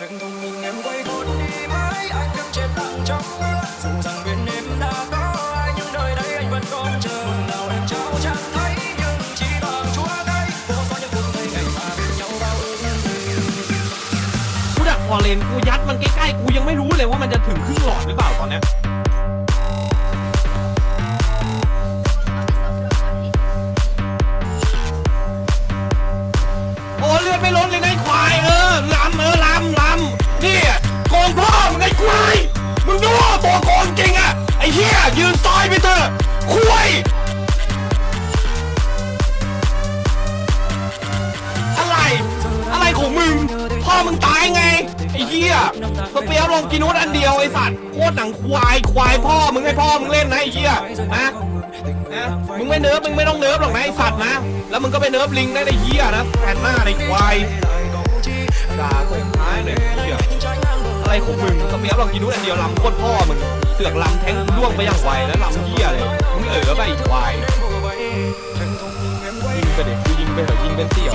Đừng thùng nhìn em quay cuốn đi mãi Anh đứng trên lặng trong mưa Dù rằng bên em đã có ai Nhưng nơi đây anh vẫn còn chờ Mừng nào em trao chẳng thấy Nhưng chỉ bằng chúa tay Vô số những phút giây ngày mà bên nhau bao ước nguyện กูดักพอเลนกูยัดมันใกล้ๆกูยังไม่รู้เลยว่ามันจะถึงครึ่งหลอดหรือเปล่าตอนเนี้ยโอ้เลือดไม่ลดเลยนะไอ้ควาย ยยืนซอยไปเถอะควายอะไร อะไรของมึง พ่อมึงตายไง ไอ้เหี้ยสเปียร์ลงกินนุสอันเดียวไอ้สัตว์โคตรหนังควายควายพ่อมึงให้พ่อมึงเล่นนะไอ้เหี้ยนะนะมึงไม่เนิร์ฟมึงไม่ต้องเนิร์ฟหรอกนะไอ้สัตว์นะ แล้วมึงก็ไปเนิร์ฟลิงได้ไอ้เหี้ยนะแผ่นหน้าไอ้ควายด่าส่งท้ายเลยไอ้เหี้ยอะไรของมึงสเปียร์ลงกินนุสอันเดียวลำโคตรพ่อมึง สือกลำแทงล่วงไปอย่างไวแล้วลำเหี้ยเลยมึงเอ๋อไปอีกไวายยิงไปเด็กกูยิงไปเถอะยิงเป็นเสี่ยว